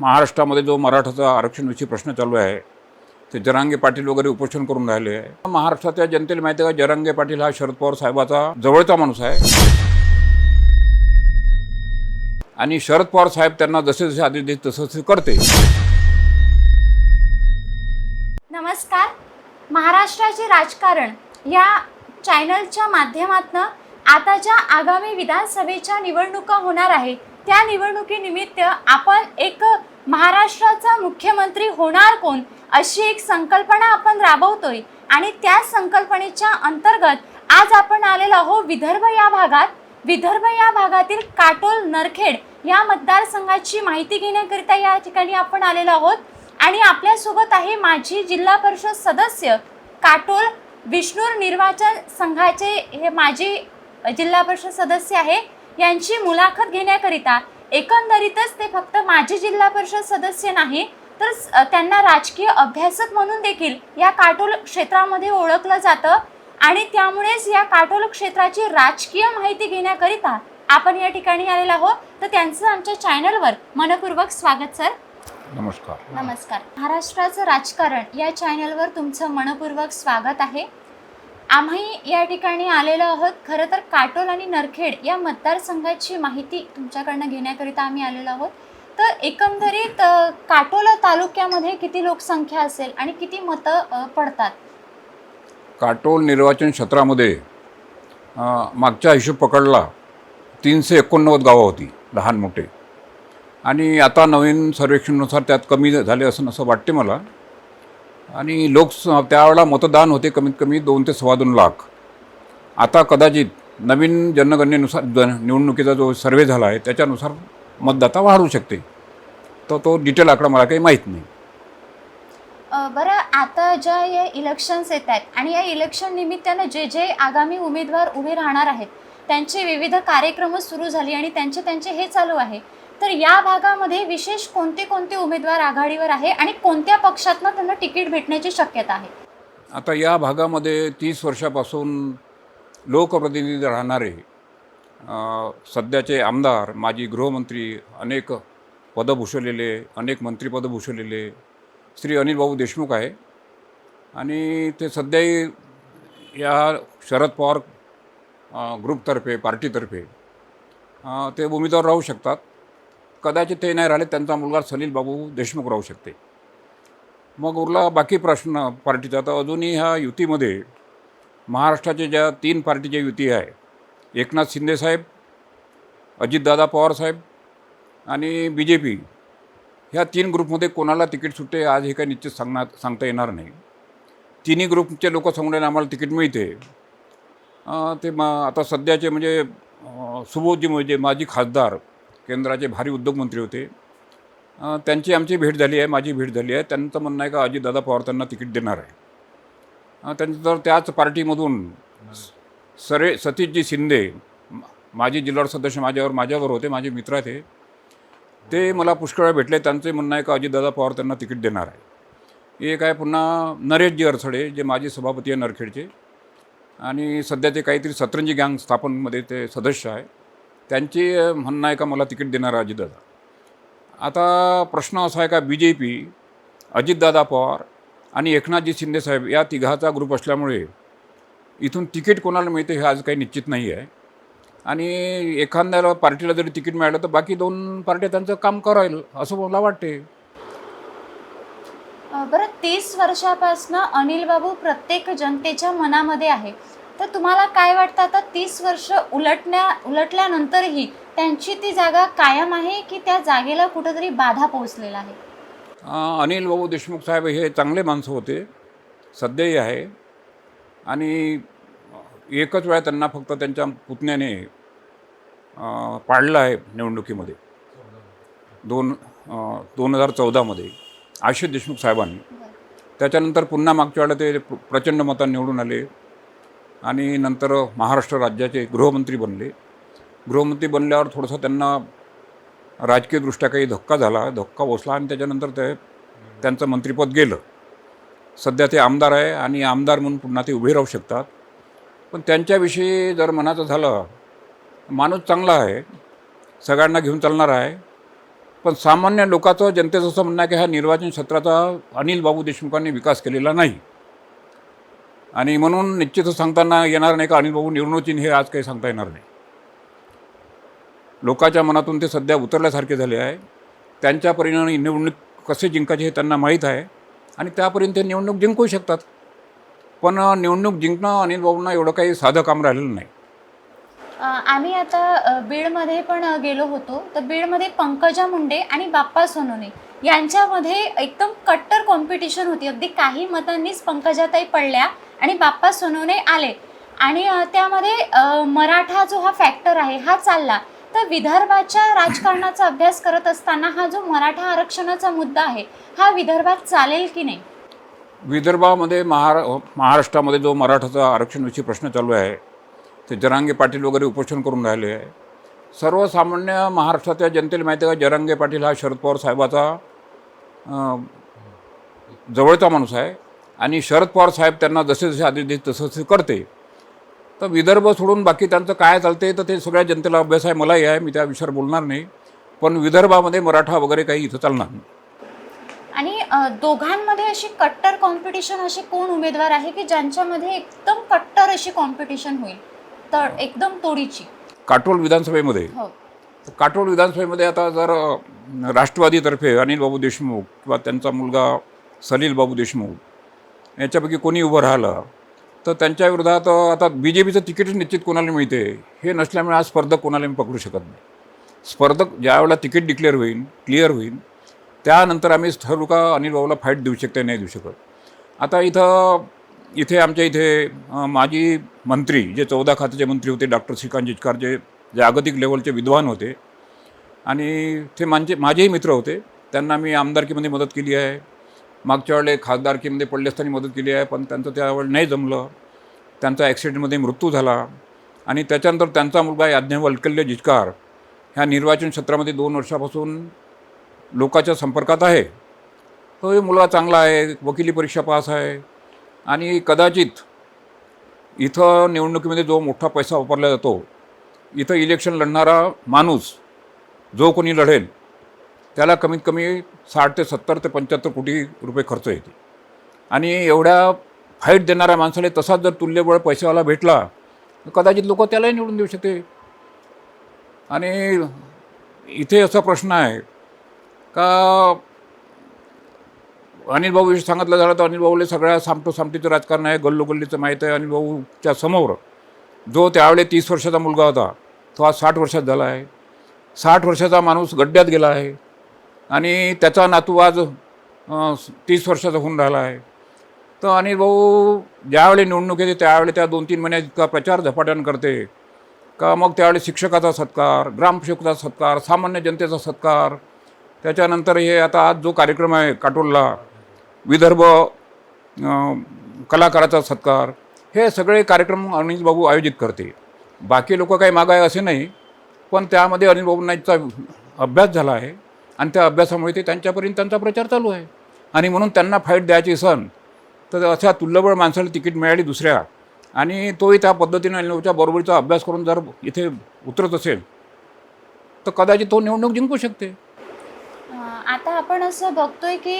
महाराष्ट्रामध्ये जो मराठाचा आरक्षणविषयी प्रश्न चालू आहे ते जरांगे पाटील वगैरे उपोषण करून राहिले. आहे महाराष्ट्राच्या जनतेला माहिती आहे का जरांगे पाटील हा शरद पवार साहेबाचा जवळचा माणूस आहे. आणि शरद पवार साहेब त्यांना जसे जसे आदेश देत तसं तसे करते. नमस्कार. महाराष्ट्राचे राजकारण या चॅनलच्या माध्यमातून आताच्या आगामी विधानसभेच्या निवडणुका होणार आहे त्या निवडणुकीनिमित्त आपण एक महाराष्ट्राचा मुख्यमंत्री होणार कोण अशी एक संकल्पना आपण राबवतोय. आणि त्या संकल्पनेच्या अंतर्गत आज आपण आलेलो आहोत विदर्भ या भागात. विदर्भ या भागातील काटोल नरखेड या मतदारसंघाची माहिती घेण्याकरिता या ठिकाणी आपण आलेलो आहोत. आणि आपल्यासोबत आहे माजी जिल्हा परिषद सदस्य काटोल विष्णूर निर्वाचन संघाचे हे माजी जिल्हा परिषद सदस्य आहे. यांची मुलाखत घेण्याकरिता एकंदरीतच ते फक्त माजी जिल्हा परिषद सदस्य नाही तर त्यांना राजकीय अभ्यासक म्हणून देखील या काटोल क्षेत्रामध्ये ओळखलं जातं आणि त्यामुळेच या काटोल क्षेत्राची राजकीय माहिती घेण्याकरिता आपण या ठिकाणी आलेलो आहोत. तर त्यांचं आमच्या चॅनलवर मनपूर्वक स्वागत सर. नमस्कार. नमस्कार. महाराष्ट्राचं राजकारण या चॅनलवर तुमचं मनपूर्वक स्वागत आहे. आम्ही या ठिकाणी आलेलो आहोत. खरं तर काटोल आणि नरखेड या मतदारसंघाची माहिती तुमच्याकडनं घेण्याकरिता आम्ही आलेलो आहोत. तर एकंदरीत काटोला काटोल तालुक्यामध्ये किती लोकसंख्या असेल आणि किती मतं पडतात? काटोल निर्वाचन क्षेत्रामध्ये मागच्या हिशोब पकडला तीनशे एकोणनव्वद गावं होती लहान मोठे. आणि आता नवीन सर्वेक्षणानुसार त्यात कमी झाले असं असं वाटते मला. आणि लोक त्यावेळेला मतदान होते कमीत कमी दोन ते सव्वा दोन लाख. आता कदाचित नवीन जनगणनेनुसार ज निवडणुकीचा जो सर्वे झाला आहे त्याच्यानुसार मतदाता वाढू शकते. तर तो डिटेल आकडा मला काही माहीत नाही. बरं आता ज्या या इलेक्शन्स येत आहेत आणि या इलेक्शन निमित्तानं जे जे आगामी उमेदवार उभे राहणार आहेत त्यांचे विविध कार्यक्रम सुरू झाली आणि त्यांचे त्यांचे हे चालू आहे. तर या भागामध्ये विशेष कोणते कोणते उमेदवार आघाडीवर आहे आणि कोणत्या पक्षातनं त्यांना तिकीट भेटण्याची शक्यता आहे? आता या भागामध्ये तीस वर्षापासून लोकप्रतिनिधी राहणारे सध्याचे आमदार माजी गृहमंत्री अनेक पदं भूषवलेले अनेक मंत्रिपदं भूषवलेले श्री अनिल भाऊ देशमुख आहे. आणि ते सध्याही या शरद पवार ग्रुपतर्फे पार्टीतर्फे ते उमेदवार राहू शकतात. कदाचित ते नाही राहिले त्यांचा मुलगा सलील बाबू देशमुख राहू शकते. मग उरला बाकी प्रश्न पार्टीचा. तर अजूनही ह्या युतीमध्ये महाराष्ट्राच्या ज्या तीन पार्टीच्या युती आहे एकनाथ शिंदेसाहेब अजितदादा पवारसाहेब आणि बी जे पी ह्या तीन ग्रुपमध्ये कोणाला तिकीट सुटते आज हे काही निश्चित सांगणार सांगता येणार नाही. तिन्ही ग्रुपचे लोक सांगून आम्हाला तिकीट मिळते. ते मा आता सध्याचे म्हणजे सुबोधजी म्हणजे माजी खासदार केंद्राचे भारी उद्योगमंत्री होते. त्यांची आमची भेट झाली आहे माझी भेट झाली आहे. त्यांचं म्हणणं आहे का अजितदादा पवार त्यांना तिकीट देणार आहे. त्यांचं तर त्याच पार्टीमधून सरे सतीशजी शिंदे मा- माजी जिल्हा सदस्य माझ्यावर माझ्यावर होते माझे मित्र ते ते मला पुष्कळ भेटले. त्यांचे म्हणणं आहे का अजितदादा पवार त्यांना तिकीट देणार आहे. एक आहे पुन्हा नरेशजी अरसडे जे माजी सभापती आहे नरखेडचे. आणि सध्या ते काहीतरी सतरंजी गँग स्थापनमध्ये ते सदस्य आहे. त्यांचे म्हणणं आहे का मला तिकीट देणार अजितदादा आता प्रश्न असा आहे का B J P Ajitdada Pawar आणि एकनाथजी शिंदेसाहेब या तिघाचा ग्रुप असल्यामुळे इथून तिकीट कोणाला मिळते हे आज काही निश्चित नाही आहे. आणि एखाद्याला पार्टीला जरी तिकीट मिळालं तर बाकी दोन पार्ट्या त्यांचं काम करायला असं मला वाटते. बरं तीस वर्षापासून अनिल बाबू प्रत्येक जनतेच्या मनामध्ये आहे. तर तुम्हाला काय वाटतं आता तीस वर्ष उलटण्या उलटल्यानंतरही त्यांची ती जागा कायम आहे की त्या जागेला कुठंतरी बाधा पोहोचलेला आहे? अनिल बाबू देशमुख साहेब हे चांगले माणसं होते सध्याही आहे. आणि एकच वेळा त्यांना फक्त त्यांच्या पुतण्याने पाडलं आहे निवडणुकीमध्ये. दोन दोन हजार चौदामध्ये आशिष देशमुख साहेबांनी. त्याच्यानंतर पुन्हा मागच्या वेळेला ते प्र- प्रचंड मतांनी निवडून आले. आणि नंतर महाराष्ट्र राज्याचे गृहमंत्री बनले. गृहमंत्री बनल्यावर थोडंसं त्यांना राजकीयदृष्ट्या काही धक्का झाला धक्का बसला आणि त्याच्यानंतर ते त्यांचं मंत्रिपद गेलं. सध्या ते आमदार आहे आणि आमदार म्हणून पुन्हा ते उभे राहू शकतात. पण त्यांच्याविषयी जर म्हणायचं झालं माणूस चांगला आहे सगळ्यांना घेऊन चालणार आहे पण सामान्य लोकांचं जनतेचं असं म्हणणं आहे की ह्या निर्वाचन क्षेत्राचा अनिल बाबू देशमुखांनी विकास केलेला नाही. आणि म्हणून निश्चितच सांगताना येणार नाही का अनिल बाबू निवडणुकीन हे आज काही सांगता येणार नाही. लोकांच्या मनातून ते सध्या उतरल्यासारखे झाले आहे. त्यांच्या परिणामी निवडणूक कसे जिंकायचे हे त्यांना माहीत आहे. आणि त्यापर्यंत ते निवडणूक जिंकू शकतात. पण निवडणूक जिंकणं अनिल बाबूंना एवढं काही साधं काम राहिलेलं नाही. आम्ही आता बीडमध्ये पण गेलो होतो. तर बीडमध्ये पंकजा मुंडे आणि बाप्पा सोनोने यांच्यामध्ये एकदम कट्टर कॉम्पिटिशन होती. अगदी काही मतांनीच पंकजाताई पडल्या. आणि बाप्पा सोनवणे आले. आणि त्यामध्ये मराठा जो हा फॅक्टर आहे हा चालला. तर विदर्भाच्या राजकारणाचा अभ्यास करत असताना हा जो मराठा आरक्षणाचा मुद्दा आहे हा विदर्भात चालेल की नाही? विदर्भामध्ये महारा महाराष्ट्रामध्ये जो मराठाचा आरक्षणविषयी प्रश्न चालू आहे ते जरांगे पाटील वगैरे उपोषण करून राहिले. आहे सर्वसामान्य महाराष्ट्राच्या जनतेला माहिती आहे का जरांगे पाटील हा शरद पवार साहेबाचा जवळचा माणूस आहे. आणि शरद पवार साहेब त्यांना जसे जसे आदेश देत तसं तसे करते. तर विदर्भ सोडून बाकी त्यांचं काय चालते तर ते सगळ्या जनतेला अभ्यास आहे मलाही आहे मी त्या विषयावर बोलणार नाही. पण विदर्भामध्ये मराठा वगैरे काही इथं चालणार नाही. आणि दोघांमध्ये अशी कट्टर कॉम्पिटिशन असे कोण उमेदवार आहे की ज्यांच्यामध्ये एकदम कट्टर अशी कॉम्पिटिशन होईल? तर एकदम तोडीची. काटोल विधानसभेमध्ये. हो. काटोल विधानसभेमध्ये आता जर राष्ट्रवादीतर्फे अनिल बाबू देशमुख किंवा त्यांचा मुलगा सलील बाबू देशमुख याच्यापैकी कोणी उभं राहिलं तर त्यांच्या विरोधात आता बी जे पीचं तिकीट निश्चित कोणाला मिळते हे नसल्यामुळे आज स्पर्धक कोणाला मी पकडू शकत नाही. स्पर्धक ज्यावेळेला तिकीट डिक्लेअर होईल क्लिअर होईल त्यानंतर आम्ही ठरू का अनिल भाऊला फाईट देऊ शकते नाही देऊ शकत. आता इथं इथे आमच्या इथे माजी मंत्री जे चौदा खात्याचे मंत्री होते डॉक्टर श्रीकांत जिचकार जे जागतिक लेवलचे विद्वान होते आणि ते माझे माझेही मित्र होते त्यांना मी आमदारकीमध्ये मदत केली आहे. मागच्या वेळेला खासदारकीमध्ये पडले असताना मदत केली आहे पण त्यांचं त्यावेळेस नाही जमलं. त्यांचा ॲक्सिडेंटमध्ये मृत्यू झाला. आणि त्याच्यानंतर त्यांचा मुलगा याज्ञ वल्कल्य जिचकार. ह्या निर्वाचन क्षेत्रामध्ये दोन वर्षापासून लोकांच्या संपर्कात आहे. तो मुलगा चांगला आहे वकिली परीक्षा पास आहे. आणि कदाचित इथं निवडणुकीमध्ये जो मोठा पैसा वापरला जातो इथं इलेक्शन लढणारा माणूस जो कोणी लढेल त्याला कमीत कमी साठ ते सत्तर ते पंच्याहत्तर कोटी रुपये खर्च येते आणि एवढ्या फाईट देणाऱ्या माणसाने तसाच जर तुल्यबळ पैशावाला भेटला तर कदाचित लोक त्यालाही निवडून देऊ शकते आणि इथे असा प्रश्न आहे का अनिल भाऊविषयी सांगितलं झालं तर अनिल भाऊला सगळ्या सामटो सामटीचं राजकारण आहे गल्लोगल्लीचं माहीत आहे. अनिल भाऊच्या समोर जो त्यावेळेस तीस वर्षाचा मुलगा होता तो आज साठ वर्षात झाला आहे. साठ वर्षाचा माणूस गड्ड्यात गेला आहे. आणि त्याचा नातू आज तीस वर्षाचा होऊन राहिला आहे. तर अनिल भाऊ ज्यावेळी निवडणूक येते त्यावेळी त्या दोन तीन महिन्यात इतका प्रचार झपाट्यानं करते. का मग त्यावेळी शिक्षकाचा सत्कार ग्रामसेवकाचा सत्कार सामान्य जनतेचा सत्कार त्याच्यानंतर हे आता आज जो कार्यक्रम आहे काटोलला विदर्भ कलाकाराचा सत्कार हे सगळे कार्यक्रम अनिल बाबू आयोजित करते. बाकी लोक काही मागाय असे नाही पण त्यामध्ये अनिल बाबूंनाचा अभ्यास झाला आहे. आणि त्या अभ्यासामुळे ते त्यांच्यापर्यंत त्यांचा प्रचार चालू आहे. आणि म्हणून त्यांना फाईट द्यायची सण तर अशा तुल्यबळ माणसाला तिकीट मिळाली दुसऱ्या. आणि तोही त्या पद्धतीने बाबूच्या बरोबरीचा अभ्यास करून जर इथे उतरत असेल तर कदाचित तो निवडणूक जिंकू शकते. आता आपण असं बघतोय की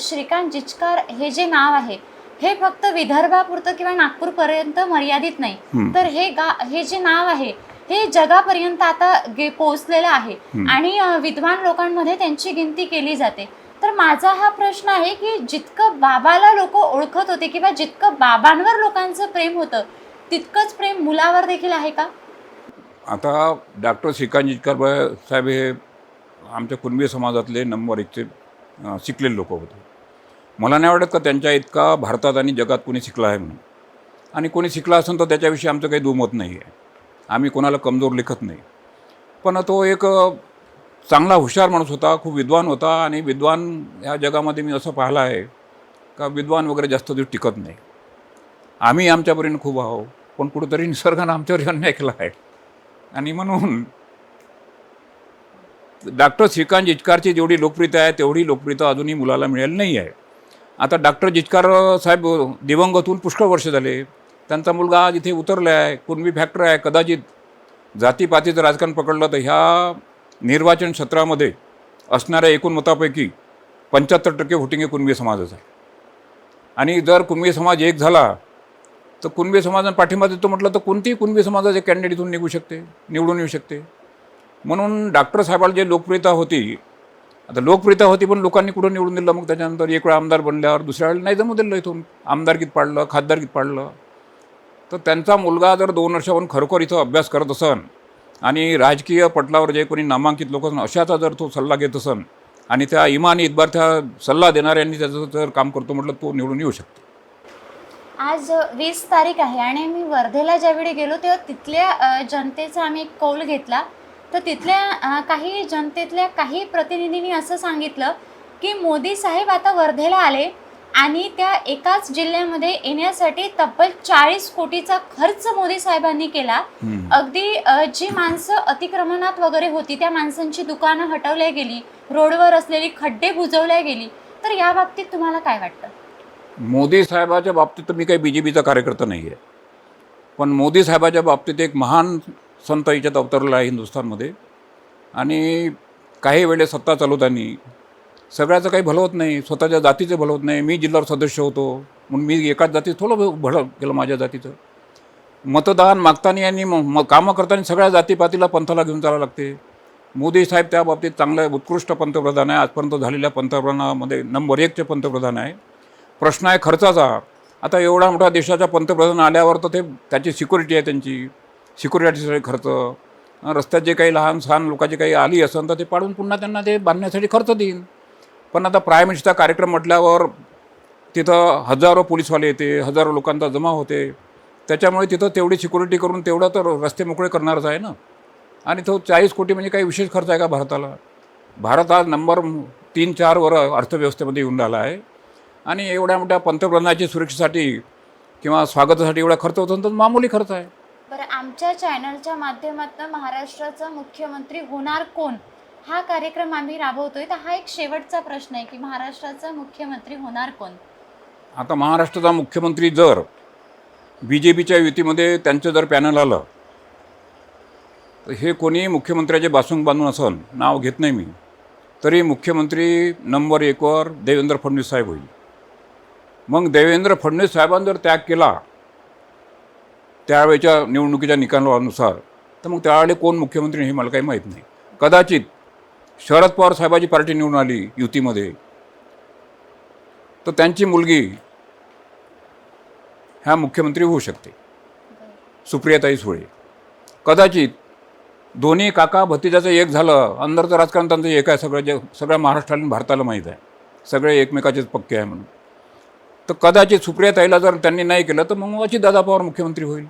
श्रीकांत जिचकार हे जे नाव आहे हे फक्त विदर्भापुरतं किंवा नागपूरपर्यंत मर्यादित नाही. तर हे गा हे जे नाव आहे हे जगापर्यंत आता गे पोहोचलेलं आहे. आणि विद्वान लोकांमध्ये त्यांची गिनती केली जाते. तर माझा हा प्रश्न आहे की जितकं बाबाला लोक ओळखत होते किंवा जितकं बाबांवर लोकांचं प्रेम होतं तितकंच प्रेम मुलावर देखील आहे का? आता डॉक्टर श्रीकांत साहेब हे आमच्या कुणबी समाजातले नंबर एकचे शिकलेले लोक होते. मला नाही वाटत का त्यांच्या इतका भारतात आणि जगात कोणी शिकला आहे म्हणून. आणि कोणी शिकला असेल तर त्याच्याविषयी आमचं काही दुमत नाही आहे. आम्ही कोणाला कमजोर लिखत नाही. पण तो एक चांगला हुशार माणूस होता खूप विद्वान होता आणि विद्वान ह्या जगामध्ये मी असं पाहिलं आहे का विद्वान वगैरे जास्त दिवस टिकत नाही. आम्ही आमच्यापर्यंत खूप आहो पण कुठंतरी निसर्गानं आमच्यावर अन्याय केला आहे. आणि म्हणून डॉक्टर श्रीकांत जिचकारची जेवढी लोकप्रियता आहे तेवढी लोकप्रियता अजूनही मुलाला मिळाली नाही आहे आता डॉक्टर जिचकार साहेब दिवंगतून पुष्कळ वर्ष झाले. त्यांचा मुलगा आज इथे उतरला आहे कुणबी फॅक्टर आहे कदाचित जातीपातीचं राजकारण पकडलं तर ह्या निर्वाचन क्षेत्रामध्ये असणाऱ्या एकूण मतापैकी पंच्याहत्तर टक्के व्होटिंग हे कुणबी समाजाचं आहे. आणि जर कुणबी समाज एक झाला तर कुणबी समाजाने पाठिंबा देतो म्हटलं तर कोणतीही कुणबी समाजाचे कॅन्डिडेट इथून निघू शकते निवडून येऊ शकते. म्हणून डॉक्टर साहेबाला जे लोकप्रियता होती आता लोकप्रियता होती पण लोकांनी कुठं निवडून दिलं? मग त्याच्यानंतर एक वेळा आमदार बनल्यावर दुसऱ्या वेळेला नाही जमू दिलं इथून. आमदारकीत पाडलं खासदारकीत पाडलं. तर त्यांचा मुलगा जर दोन वर्षाहून खरोखर इथं अभ्यास करत असन आणि राजकीय पटलावर जे कोणी नामांकित लोक असन अशाचा जर तो सल्ला घेत असन आणि त्या इमान इतबार त्या सल्ला देणाऱ्यांनी त्याचं जर काम करतो म्हटलं तो निवडून येऊ शकतो. आज वीस तारीख आहे आणि मी वर्धेला ज्यावेळी गेलो तेव्हा तिथल्या जनतेचा आम्ही एक कौल घेतला. तर तिथल्या काही जनतेतल्या काही प्रतिनिधींनी असं सांगितलं की मोदी साहेब आता वर्धेला आले. आणि त्या एकाच जिल्ह्यामध्ये येण्यासाठी तब्बल चाळीस कोटीचा खर्च मोदी साहेबांनी केला. अगदी जी माणसं अतिक्रमणात वगैरे होती त्या माणसांची दुकानं हटवल्या गेली रोडवर असलेली खड्डे बुजवल्या गेली तर या बाबतीत तुम्हाला काय वाटतं? मोदी साहेबाच्या बाबतीत तर मी काही बी जे पीचा कार्यकर्ता नाही आहे पण मोदी साहेबाच्या बाबतीत एक महान संत याच्यात अवतरला आहे हिंदुस्थानमध्ये. आणि काही वेळेस सत्ता चालवताना सगळ्याचं काही भलं होत नाही. स्वतःच्या जातीचं भलं होत नाही. मी जिल्हा सदस्य होतो. म्हणून मी एकाच जातीत थोडं भलं केलं माझ्या जातीचं. मतदान मागताना आणि म म- कामं करताना सगळ्या जातीपातीला पंथाला घेऊन चालावं लागते. मोदी साहेब त्या बाबतीत चांगले उत्कृष्ट पंतप्रधान आहे. आजपर्यंत झालेल्या पंतप्रधानामध्ये नंबर एकचे पंतप्रधान आहे. प्रश्न आहे खर्चाचा. आता एवढा मोठा देशाचा पंतप्रधान आल्यावर तर ते त्याची सिक्युरिटी आहे त्यांची. सिक्युरिटीसाठी खर्च. रस्त्यात जे काही लहान सहान लोकांची काही आली असेल तर ते पाडून पुन्हा त्यांना ते बांधण्यासाठी खर्च देईन. पण आता प्राईम मिनिस्टरचा कार्यक्रम म्हटल्यावर तिथं हजारो पोलीसवाले येते हजारो लोकांचा जमा होते. त्याच्यामुळे तिथं तेवढी सिक्युरिटी करून तेवढं तर रस्ते मोकळे करणारच आहे ना. आणि तो चाळीस कोटी म्हणजे काही विशेष खर्च आहे का भारताला? भारत आज नंबर तीन चारवर अर्थव्यवस्थेमध्ये येऊन राहिला आहे. आणि एवढ्या मोठ्या पंतप्रधानाची सुरक्षेसाठी किंवा स्वागतासाठी एवढा खर्च होतो तर मामूली खर्च आहे. बरं आमच्या चॅनलच्या माध्यमातून महाराष्ट्राचा मुख्यमंत्री होणार कोण? हा कार्यक्रम आम्ही राबवतोय तर हा एक शेवटचा प्रश्न आहे की महाराष्ट्राचा मुख्यमंत्री होणार कोण? आता महाराष्ट्राचा मुख्यमंत्री जर बी जे पीच्या युतीमध्ये त्यांचं जर पॅनल आलं तर हे कोणी मुख्यमंत्र्याचे बासूंग बांधून असन नाव घेत नाही मी तरी मुख्यमंत्री नंबर एकवर देवेंद्र फडणवीस साहेब होईल. मग देवेंद्र फडणवीस साहेबांनी जर त्याग केला त्यावेळेच्या निवडणुकीच्या निकालानुसार तर मग त्यावेळी कोण मुख्यमंत्री हे मला काही माहीत नाही. कदाचित शरद पवार साहेबाची पार्टी निवडून आली युतीमध्ये. तर त्यांची मुलगी ह्या मुख्यमंत्री होऊ शकते. सुप्रियाताई सुळे. कदाचित दोन्ही काका भतीजाचं एक झालं अंदरचं राजकारण त्यांचं एक आहे सगळं जे सगळ्या महाराष्ट्राला आणि भारताला माहीत आहे. सगळे एकमेकाचेच पक्के आहे म्हणून. तर कदाचित सुप्रियाताईला जर त्यांनी नाही केलं तर मग दादा पवार मुख्यमंत्री होईल.